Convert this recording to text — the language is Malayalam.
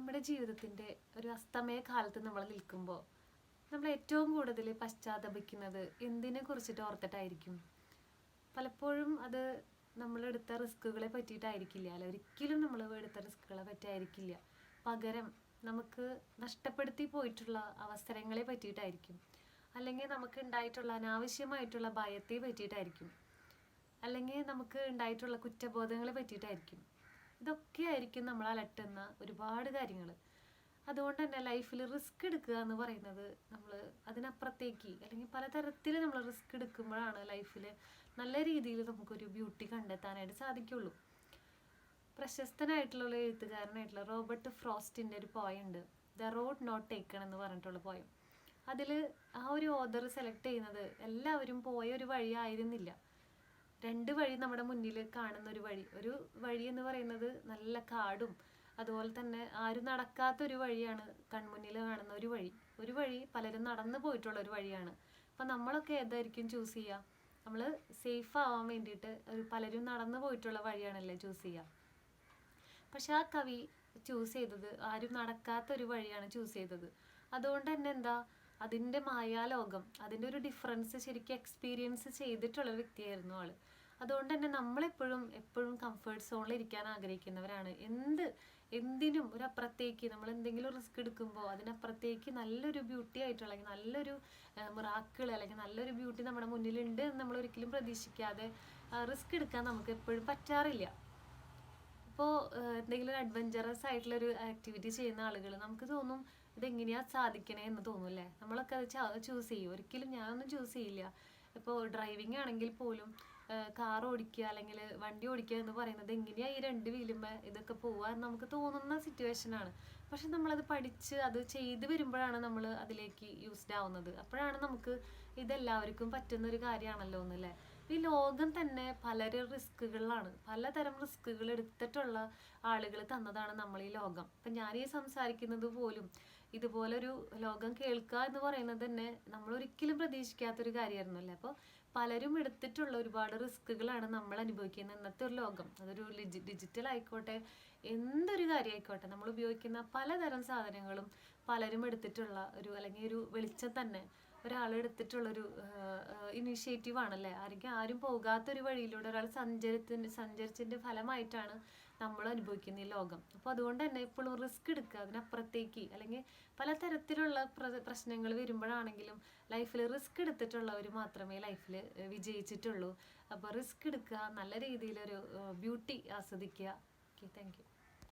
നമ്മുടെ ജീവിതത്തിന്റെ ഒരു അസ്തമയ കാലത്ത് നമ്മൾ നിൽക്കുമ്പോൾ നമ്മൾ ഏറ്റവും കൂടുതൽ പശ്ചാത്തപിക്കുന്നത് എന്തിനെ കുറിച്ചിട്ട് ഓർത്തിട്ടായിരിക്കും? പലപ്പോഴും അത് നമ്മൾ നമ്മളെടുത്ത റിസ്കുകളെ പറ്റിയിട്ടായിരിക്കില്ല. അല്ല ഒരിക്കലും നമ്മൾ എടുത്ത റിസ്കുകളെ പറ്റിയായിരിക്കില്ല. പകരം നമുക്ക് നഷ്ടപ്പെടുത്തി പോയിട്ടുള്ള അവസരങ്ങളെ പറ്റിയിട്ടായിരിക്കും. അല്ലെങ്കിൽ നമുക്ക് ഉണ്ടായിട്ടുള്ള അനാവശ്യമായിട്ടുള്ള ഭയത്തെ പറ്റിയിട്ടായിരിക്കും. അല്ലെങ്കിൽ നമുക്ക് ഉണ്ടായിട്ടുള്ള കുറ്റബോധങ്ങളെ പറ്റിയിട്ടായിരിക്കും. ഇതൊക്കെ ആയിരിക്കും നമ്മൾ അലട്ടുന്ന ഒരുപാട് കാര്യങ്ങൾ അതുകൊണ്ട് തന്നെ ലൈഫിൽ റിസ്ക് എടുക്കുക എന്ന് പറയുന്നത് നമ്മൾ അതിനപ്പുറത്തേക്ക് അല്ലെങ്കിൽ പലതരത്തിൽ നമ്മൾ റിസ്ക് എടുക്കുമ്പോഴാണ് ലൈഫിൽ നല്ല രീതിയിൽ നമുക്കൊരു ബ്യൂട്ടി കണ്ടെത്താനായിട്ട് സാധിക്കുള്ളൂ. പ്രശസ്തനായിട്ടുള്ള എഴുത്തുകാരനായിട്ടുള്ള റോബർട്ട് ഫ്രോസ്റ്റിന്റെ ഒരു പോയുണ്ട് ദ റോഡ് നോട്ട് ടേക്കൺ എന്ന് പറഞ്ഞിട്ടുള്ള പോയം അതിൽ ആ ഒരു ഓദർ സെലക്ട് ചെയ്യുന്നത് എല്ലാവരും പോയ ഒരു വഴി ആയിരുന്നില്ല രണ്ട് വഴി നമ്മുടെ മുന്നിൽ കാണുന്ന ഒരു വഴി. ഒരു വഴി എന്ന് പറയുന്നത് നല്ല കാടും അതുപോലെ തന്നെ ആരും നടക്കാത്ത ഒരു വഴിയാണ് കൺമുന്നിൽ കാണുന്ന ഒരു വഴി. ഒരു വഴി പലരും നടന്നു പോയിട്ടുള്ള ഒരു വഴിയാണ്. അപ്പം നമ്മളൊക്കെ ഏതായിരിക്കും ചൂസ് ചെയ്യുക നമ്മൾ സേഫ് ആവാൻ വേണ്ടിയിട്ട് ഒരു പലരും നടന്നു പോയിട്ടുള്ള വഴിയാണല്ലേ ചൂസ് ചെയ്യുക പക്ഷെ ആ കവി ചൂസ് ചെയ്തത് ആരും നടക്കാത്ത ഒരു വഴിയാണ് ചൂസ് ചെയ്തത്. അതുകൊണ്ട് തന്നെ എന്താ? അതിന്റെ മായാലോകം അതിന്റെ ഒരു ഡിഫറൻസ് ശരിക്കും എക്സ്പീരിയൻസ് ചെയ്തിട്ടുള്ള വ്യക്തിയായിരുന്നു ആൾ. അതുകൊണ്ട് തന്നെ നമ്മളെപ്പോഴും എപ്പോഴും കംഫേർട്ട് സോണിൽ ഇരിക്കാൻ ആഗ്രഹിക്കുന്നവരാണ്. എന്ത് എന്തിനും ഒരു അപ്പുറത്തേക്ക് നമ്മൾ എന്തെങ്കിലും റിസ്ക് എടുക്കുമ്പോൾ അതിനപ്പുറത്തേക്ക് നല്ലൊരു ബ്യൂട്ടി ആയിട്ടുള്ള അല്ലെങ്കിൽ നല്ലൊരു മിറാക്കിൾ അല്ലെങ്കിൽ നല്ലൊരു ബ്യൂട്ടി നമ്മുടെ മുന്നിലുണ്ട് എന്ന് നമ്മൾ ഒരിക്കലും പ്രതീക്ഷിക്കാതെ റിസ്ക് എടുക്കാൻ നമുക്ക് എപ്പോഴും പറ്റാറില്ല. ഇപ്പോൾ എന്തെങ്കിലും അഡ്വഞ്ചറസ് ആയിട്ടുള്ള ഒരു ആക്ടിവിറ്റി ചെയ്യുന്ന ആളുകൾ നമുക്ക് തോന്നും ഇതെങ്ങനെയാ സാധിക്കണേ എന്ന് തോന്നും അല്ലേ നമ്മളൊക്കെ അത് ചൂസ് ചെയ്യും. ഒരിക്കലും ഞാനൊന്നും ചൂസ് ചെയ്യില്ല. ഇപ്പോൾ ഡ്രൈവിംഗ് ആണെങ്കിൽ പോലും കാർ ഓടിക്കുക അല്ലെങ്കിൽ വണ്ടി ഓടിക്കുക എന്ന് പറയുന്നത് എങ്ങനെയാ ഈ രണ്ട് വീലുമ്പോൾ ഇതൊക്കെ പോവുക എന്ന് നമുക്ക് തോന്നുന്ന സിറ്റുവേഷൻ ആണ്. പക്ഷെ നമ്മളത് പഠിച്ച് അത് ചെയ്ത് വരുമ്പോഴാണ് നമ്മൾ അതിലേക്ക് യൂസ്ഡ് ആവുന്നത്. അപ്പോഴാണ് നമുക്ക് ഇതെല്ലാവർക്കും പറ്റുന്ന ഒരു കാര്യമാണല്ലോ എന്നല്ലേ? ഈ ലോകം തന്നെ പലരും റിസ്കുകളിലാണ് പലതരം റിസ്കുകൾ എടുത്തിട്ടുള്ള ആളുകൾ തന്നതാണ് നമ്മൾ ഈ ലോകം. ഇപ്പം ഞാൻ ഈ സംസാരിക്കുന്നത് പോലും ഇതുപോലൊരു ലോകം കേൾക്കുക എന്ന് പറയുന്നത് തന്നെ നമ്മൾ ഒരിക്കലും പ്രതീക്ഷിക്കാത്തൊരു കാര്യമായിരുന്നു അല്ലേ അപ്പോൾ പലരും എടുത്തിട്ടുള്ള ഒരുപാട് റിസ്കുകളാണ് നമ്മൾ അനുഭവിക്കുന്ന ഇന്നത്തെ ഒരു ലോകം. അതൊരു ഡിജിറ്റൽ ആയിക്കോട്ടെ എന്തൊരു കാര്യമായിക്കോട്ടെ നമ്മൾ ഉപയോഗിക്കുന്ന പലതരം സാധനങ്ങളും പലരും എടുത്തിട്ടുള്ള ഒരു അല്ലെങ്കിൽ ഒരു വെളിച്ചം തന്നെ ഒരാൾ എടുത്തിട്ടുള്ളൊരു ഇനീഷ്യേറ്റീവ് ആണല്ലേ? ആരെങ്കിലും ആരും പോകാത്തൊരു വഴിയിലൂടെ ഒരാൾ സഞ്ചരിച്ചതിന്റെ സഞ്ചരിച്ചതിന്റെ ഫലമായിട്ടാണ് നമ്മൾ അനുഭവിക്കുന്ന ഈ ലോകം. അപ്പോൾ അതുകൊണ്ട് തന്നെ എപ്പോഴും റിസ്ക് എടുക്കുക. അതിനപ്പുറത്തേക്ക് അല്ലെങ്കിൽ പല പലതരത്തിലുള്ള പ്രശ്നങ്ങൾ വരുമ്പോഴാണെങ്കിലും ലൈഫിൽ റിസ്ക് എടുത്തിട്ടുള്ളവർ മാത്രമേ ലൈഫിൽ വിജയിച്ചിട്ടുള്ളൂ. അപ്പോൾ റിസ്ക് എടുക്കുക നല്ല രീതിയിലൊരു ബ്യൂട്ടി ആസ്വദിക്കുക. Okay thank